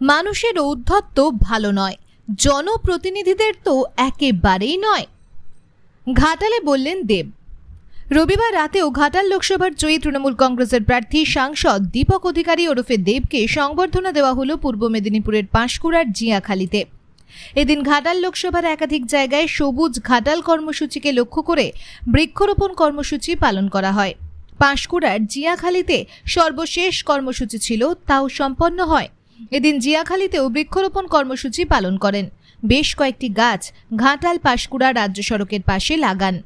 মানুষের ঔদ্ধত্য ভালো নয়, জনপ্রতিনিধিদের তো একেবারেই নয়। ঘাটালে বললেন দেব, রবিবার রাতেও ঘাটাল লোকসভার জয়ী তৃণমূল কংগ্রেসের প্রার্থী সাংসদ দীপক অধিকারী ওরফে দেবকে সংবর্ধনা দেওয়া হলো পূর্ব মেদিনীপুরের পাঁশকুড়ার জিয়াখালীতে। এদিন ঘাটাল লোকসভার একাধিক জায়গায় সবুজ ঘাটাল কর্মসূচিকে লক্ষ্য করে বৃক্ষরোপণ কর্মসূচি পালন করা হয়। পাঁশকুড়ার জিয়াখালীতে সর্বশেষ কর্মসূচি ছিল, তাও সম্পন্ন হয়। এদিন জিয়াখালীতেও বৃক্ষরোপণ কর্মসূচি পালন করেন। বেশ কয়েকটি গাছ ঘাটাল পাশকুড়া রাজ্য সড়কের পাশে লাগান।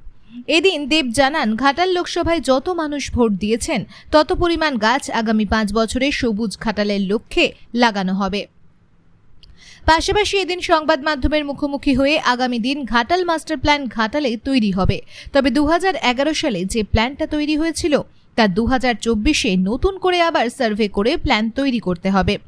এদিন দেব জানান, ঘাটাল লোকসভায় যত মানুষ ভোট দিয়েছেন, তত পরিমাণ গাছ আগামী পাঁচ বছরে সবুজ ঘাটালের লক্ষ্যে লাগানো হবে। পাশাপাশি এদিন সংবাদ মাধ্যমের মুখোমুখি হয়ে আগামী দিন ঘাটাল মাস্টার প্ল্যান ঘাটালে তৈরি হবে। তবে দু হাজার এগারো সালে যে প্ল্যানটা তৈরি হয়েছিল, তা দু হাজার নতুন করে আবার সার্ভে করে প্ল্যান তৈরি করতে হবে।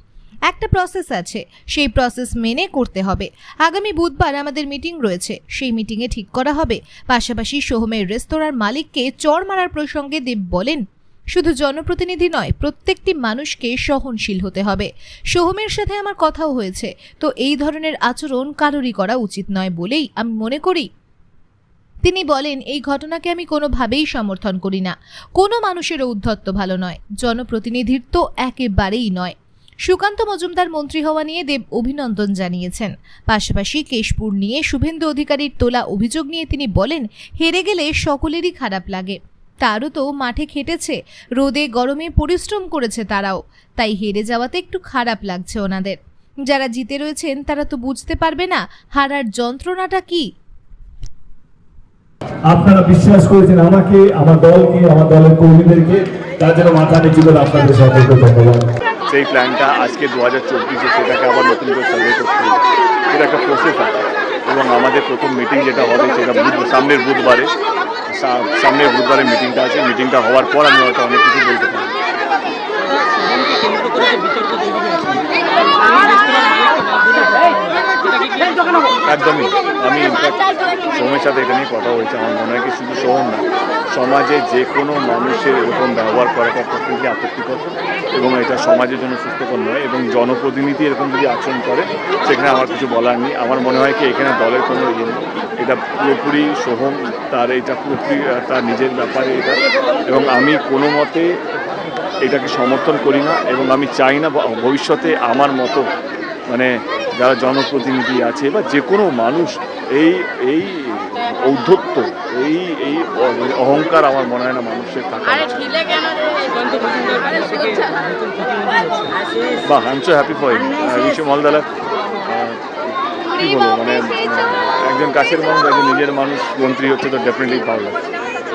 একটা প্রসেস আছে, সেই প্রসেস মেনে করতে হবে। আগামী বুধবার আমাদের মিটিং রয়েছে, সেই মিটিংয়ে ঠিক করা হবে। পাশাপাশি সোহমের রেস্তোরাঁর মালিককে চড় মারার প্রসঙ্গে দেব বলেন, শুধু জনপ্রতিনিধি নয়, প্রত্যেকটি মানুষকে সহনশীল হতে হবে। সোহমের সাথে আমার কথাও হয়েছে, তো এই ধরনের আচরণ কারোরই করা উচিত নয় বলেই আমি মনে করি। তিনি বলেন, এই ঘটনাকে আমি কোনোভাবেই সমর্থন করি না। কোনো মানুষের ঔদ্ধত্য ভালো নয়। জনপ্রতিনিধির তো একেবারেই নয়। সুকান্ত মজুমদার মন্ত্রী হওয়া নিয়ে দেব অভিনন্দন জানিয়েছেন। পাশাপাশি কেশপুর নিয়ে শুভেন্দু অধিকারীর তোলা অভিযোগ নিয়ে তিনি বলেন, হেরে গেলে সকলেরই খারাপ লাগে। তারও তো মাঠে খেটেছে, রোদে গরমে পরিশ্রম করেছে তারাও। তাই হেরে যাওয়াতে একটু খারাপ লাগছে ওনাদের। যারা জিতে রয়েছেন, তারা তো বুঝতে পারবে না, হারার যন্ত্রণাটা কি। আপনারা বিশ্বাস করেছেন আমাকে, আমার দলকে, আমার দলের কর্মীদেরকে, তার জন্য মাথা নিচু করে আপনাদের সকলকে ধন্যবাদ। সেই প্ল্যানটা আজকে দু হাজার চব্বিশে সেটাকে আবার নতুন করে সার্ভে করতে হবে। সেটা একটা প্রসেস আছে। এবং আমাদের প্রথম মিটিং যেটা হবে সেটা বুধ- সামনের বুধবারে। সামনের বুধবারে মিটিংটা আছে। মিটিংটা হওয়ার পর আমি হয়তো অনেক কিছু বলতে পারি যে বিতর্ক একদমই। আমি সোমের সাথে এটা নিয়ে কথা হয়েছে আমার মনে হয় কি শুধু সোম না, সমাজে যে কোনো মানুষের এরকম ব্যবহার করাটা প্রকৃতি আপত্তিকর এবং এটা সমাজের জন্য সুস্থকর নয় এবং জনপ্রতিনিধি এরকম যদি আচরণ করে, সেখানে আমার কিছু বলার নেই। আমার মনে হয় কি এখানে দলের কোনো ইয়ে নেই। এটা পুরোপুরি সোহম তার, এটা পুরোপুরি তার নিজের ব্যাপারে এটা এবং আমি কোনো মতে এটাকে সমর্থন করি না এবং আমি চাই না ভবিষ্যতে আমার মতো মানে যারা জনপ্রতিনিধি আছে বা যে কোনো মানুষ এই এই ঔদ্ধত্য এই এই অহংকার আমার মনে হয় না মানুষের থাকা বাহ I am so happy for wish all the কি বলব মানে একজন কাছের মানুষ একজন নিজের মানুষ মন্ত্রী হচ্ছে তো ডেফিনেটলি ভালো লাগছে।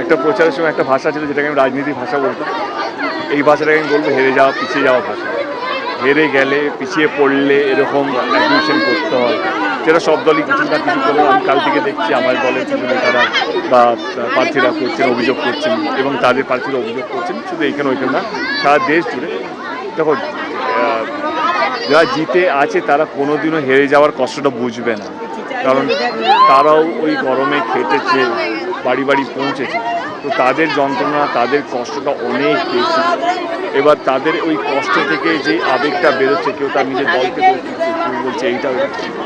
একটা প্রচারের সময় একটা ভাষা ছিল যেটাকে আমি রাজনীতি ভাষা বলতাম। এই ভাষাটাকে আমি বলব, হেরে যাওয়া, পিছিয়ে যাওয়া ভাষা। হেরে গেলে, পিছিয়ে পড়লে এরকম অ্যাডমিশন করতে হয়। যেটা সব দলই কিছু না কিছু করে, আমি কাল থেকে দেখছি আমার দলের কিছু নেতারা বা প্রার্থীরা করছেন, অভিযোগ করছেন এবং তাদের প্রার্থীরা অভিযোগ করছেন, শুধু এখানে ওইখানে না, সারা দেশ জুড়ে। দেখো যারা জিতে আছে তারা কোনোদিনও হেরে যাওয়ার কষ্টটা বুঝবে না। কারণ তারাও ওই গরমে খেটেছে। বাড়ি বাড়ি পৌঁছেছে। তো তাদের যন্ত্রণা, তাদের কষ্টটা অনেক বেশি। এবার তাদের ওই কষ্ট থেকে যে আবেগটা বেরোচ্ছে, কেউ তার নিজের দলকে বলছে এইটা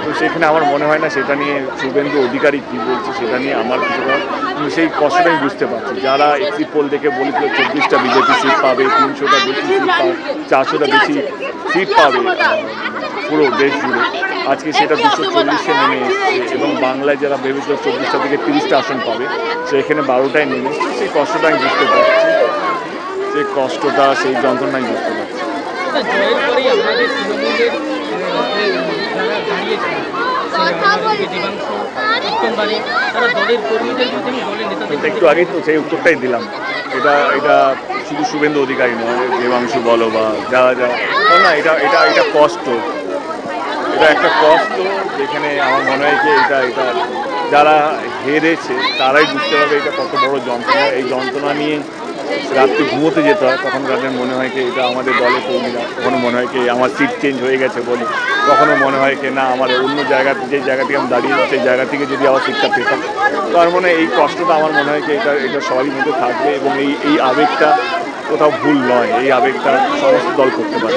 তো সেখানে আমার মনে হয় না সেটা নিয়ে শুভেন্দু অধিকারী কী বলছে, সেটা নিয়ে আমার কিছু করার কিন্তু সেই কষ্টটা আমি বুঝতে পারছি। যারা এক্সিট পোল দেখে বলেছিল চব্বিশটা বিজেপি সিট পাবে, তিনশোটা বেশি সিট পাবে, চারশোটা বেশি সিট পাবে, পুরো দেশ জুড়ে। আজকে সেটা দুশো চল্লিশে নেমে এসছে। এবং বাংলায় যারা ভেবেছিল চব্বিশটা থেকে তিরিশটা আসন পাবে সেখানে বারোটায় নেমে এসছে। সেই কষ্টটা আমি বুঝতে পারছি। সেই কষ্টটা সেই যন্ত্রণা আমি বুঝতে পারছি। যে যে একটু আগেই তো সেই উত্তরটাই দিলাম। এটা এটা শুধু শুভেন্দু অধিকারী নয় দেবাংশু বলো বা যারা যারা না, না এটা এটা এটা কষ্ট। এটা একটা কষ্ট যেখানে আমার মনে হয় যে এটা এটা যারা হেরেছে তারাই বুঝতে পারবে এটা কত বড় যন্ত্রণা। এই যন্ত্রণা নিয়ে রাত্রে ঘুমোতে যেতে হয় তখন তাদের মনে হয় কি এটা আমাদের দলে কর্মীরা, কখনো মনে হয় কি আমার সিট চেঞ্জ হয়ে গেছে বলে, কখনো মনে হয় কি না আমার অন্য জায়গা যে জায়গা থেকে আমি দাঁড়িয়ে সেই জায়গা থেকে যদি আমার সিটটা পেতাম। তার মনে এই কষ্টটা আমার মনে হয় কি এটা এটা সবারই মধ্যে থাকবে এবং এই এই আবেগটা কোথাও ভুল নয়, এই আবেগটা সমস্ত দল করতে পারে।